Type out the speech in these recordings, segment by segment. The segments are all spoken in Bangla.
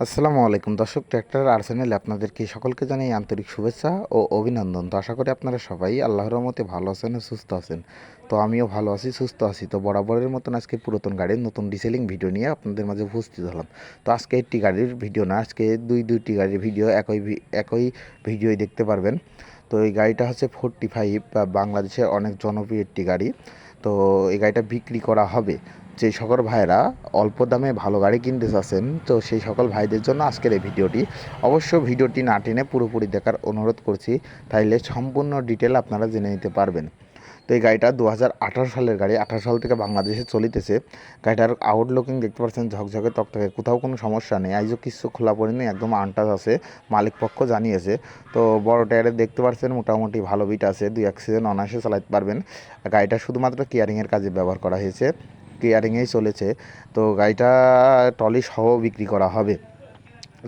আসসালামু আলাইকুম। দর্শক ট্র্যাক্টর আর্সেনাল আপনাদেরকে সকলকে জানাই আন্তরিক শুভেচ্ছা ও অভিনন্দন। তো আশা করি আপনারা সবাই আল্লাহর রহমতে ভালো আছেন সুস্থ আছেন। তো আমিও ভালো আছি, সুস্থ আছি। তো বরাবরের মতন আজকে পুরাতন গাড়ির নতুন ডিসেলিং ভিডিও নিয়ে আপনাদের মাঝে উপস্থিত হলাম। তো আজকে একটি গাড়ির ভিডিও না, আজকে দুই, দুইটি গাড়ির ভিডিও একই একই ভিডিওই দেখতে পারবেন। তো এই গাড়িটা হচ্ছে ফোরটি ফাইভ বাংলাদেশের অনেক জনপ্রিয় একটি গাড়ি। তো এই গাড়িটা বিক্রি করা হবে। যে সকল ভাইরা অল্প দামে ভালো গাড়ি কিনতে চাচ্ছেন, তো সেই সকল ভাইদের জন্য আজকের এই ভিডিওটি। অবশ্য ভিডিওটি না টেনে পুরোপুরি দেখার অনুরোধ করছি, তাইলে সম্পূর্ণ ডিটেল আপনারা জেনে নিতে পারবেন। তো এই গাড়িটা দু হাজার আঠারো সালের গাড়ি, আঠারো সাল থেকে বাংলাদেশে চলিতেছে। গাড়িটার আউটলুকিং দেখতে পাচ্ছেন, ঝকঝকে তকতকে, কোথাও কোনো সমস্যা নেই। আইজও কিছু খোলা পড়েনি, একদম আনটাচ আছে মালিক পক্ষ জানিয়েছে। তো বড় টায়ারে দেখতে পাচ্ছেন, মোটামুটি ভালো বিট আছে, দুই অ্যাক্সিডেন্ট অনায়াসে চালাতে পারবেন। গাড়িটা শুধুমাত্র কেয়ারিংয়ের কাজে ব্যবহার করা হয়েছে। কেয়ারিংয়েই চলেছে। তো গাড়িটা টলি সহ বিক্রি করা হবে।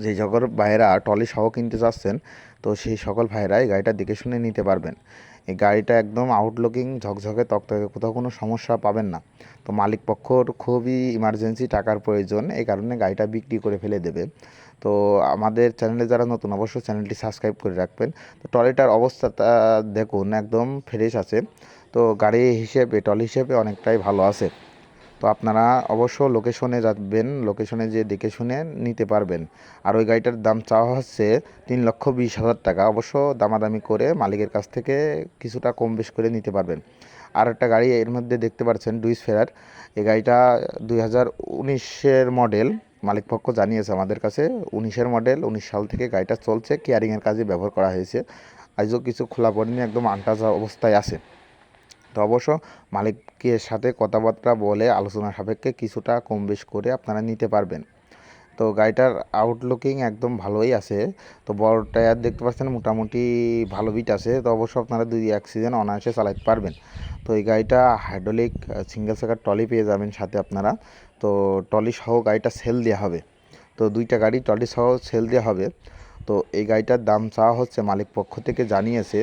যে সকল ভাইয়েরা টলি সহ কিনতে চাচ্ছেন, তো সেই সকল ভাইয়েরা এই গাড়িটা দেখে শুনে নিতে পারবেন। এই গাড়িটা একদম আউটলুকিং ঝকঝকে, তকতকে, কোথাও কোনো সমস্যা পাবেন না। তো মালিক পক্ষর খুবই ইমার্জেন্সি টাকার প্রয়োজন, এই কারণে গাড়িটা বিক্রি করে ফেলে দেবে। তো আমাদের চ্যানেলে যারা নতুন, অবশ্যই চ্যানেলটি সাবস্ক্রাইব করে রাখবেন। তো টলিটার অবস্থাটা দেখুন, একদম ফ্রেশ আছে। তো গাড়ি হিসেবে টলি হিসেবে অনেকটাই ভালো আছে। তো আপনারা অবশ্য লোকেশনে যাবেন লোকেশনে যে দেখে শুনে নিতে পারবেন। আর ওই গাড়িটার দাম চাওয়া হচ্ছে তিন লক্ষ বিশ হাজার টাকা। অবশ্য দামাদামি করে মালিকের কাছ থেকে কিছুটা কম বেশ করে নিতে পারবেন। আর একটা গাড়ি এর মধ্যে দেখতে পাচ্ছেন ডুইস ফেরার এই গাড়িটা দুই হাজার উনিশের মডেল মালিক পক্ষ জানিয়েছে আমাদের কাছে। উনিশের মডেল উনিশ সাল থেকে গাড়িটা চলছে কেয়ারিংয়ের কাজে ব্যবহার করা হয়েছে। আজও কিছু খোলা পড়েনি একদম আনটাজ অবস্থায় আছে। তো অবশ্য মালিকের সাথে কথাবার্তা বলে আলোচনা সাপেক্ষে কিছুটা কম বেশ করে আপনারা নিতে পারবেন। তো গাড়িটার আউটলুকিং একদম ভালোই আছে। তো বড় টায়ার দেখতে পাচ্ছেন, মোটামুটি ভালো বিট আছে। তো অবশ্য আপনারা দুই অ্যাক্সিডেন্ট অনায়াসে চালাতে পারবেন, তো এই গাড়িটা হাইড্রোলিক সিঙ্গেল চাকার টলি পেয়ে যাবেন সাথে আপনারা। তো টলি সহ গাড়িটা সেল দেওয়া হবে। তো দুইটা গাড়ি টলি সহ সেল দেওয়া হবে। তো এই গাড়িটার দাম চাওয়া হচ্ছে মালিক পক্ষ থেকে জানিয়েছে।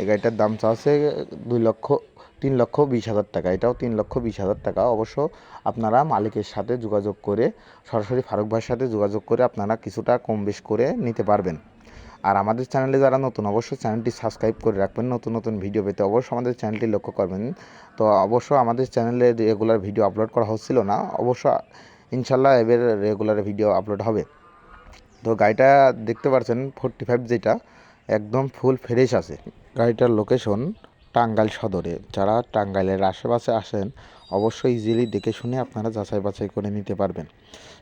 এই গাড়িটার দাম চাওয়া হচ্ছে দুই লক্ষ তিন লক্ষ বিশ হাজার টাকা। এটাও তিন লক্ষ বিশ হাজার টাকা। অবশ্য আপনারা মালিকের সাথে যোগাযোগ করে, সরাসরি ফারুক ভাইয়ের সাথে যোগাযোগ করে আপনারা কিছুটা কম বেশ করে নিতে পারবেন। আর আমাদের চ্যানেলে যারা নতুন, অবশ্যই চ্যানেলটি সাবস্ক্রাইব করে রাখবেন। নতুন নতুন ভিডিও পেতে অবশ্যই আমাদের চ্যানেলটি লক্ষ্য করবেন। তো অবশ্য আমাদের চ্যানেলে রেগুলার ভিডিও আপলোড করা হচ্ছিল না। অবশ্য ইনশাল্লাহ এবার রেগুলার ভিডিও আপলোড হবে। তো গাড়িটা দেখতে পাচ্ছেন ফোরটি ফাইভ যেটা, একদম ফুল ফ্রেশ আছে। গাড়িটার লোকেশন টাঙ্গাইল সদরে। যারা টাঙ্গাইলের আশেপাশে আসেন, অবশ্যই ইজিলি দেখে শুনে আপনারা যাচাই বাছাই করে নিতে পারবেন।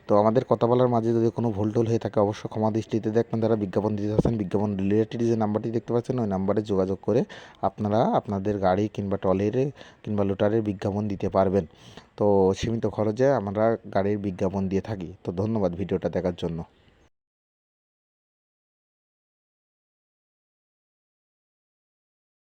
তো আমাদের কথা বলার মাঝে যদি কোনো ভুল টুল হয়ে থাকে, অবশ্যই ক্ষমা দৃষ্টিতে দেখবেন যারা বিজ্ঞাপন দিতে চাচ্ছেন বিজ্ঞাপন রিলেটেড যে নাম্বারটি দেখতে পাচ্ছেন, ওই নাম্বারে যোগাযোগ করে আপনারা আপনাদের গাড়ি কিংবা টলের কিংবা লোটারের বিজ্ঞাপন দিতে পারবেন। তো সীমিত খরচে আমরা গাড়ির বিজ্ঞাপন দিয়ে থাকি। তো ধন্যবাদ ভিডিওটা দেখার জন্য।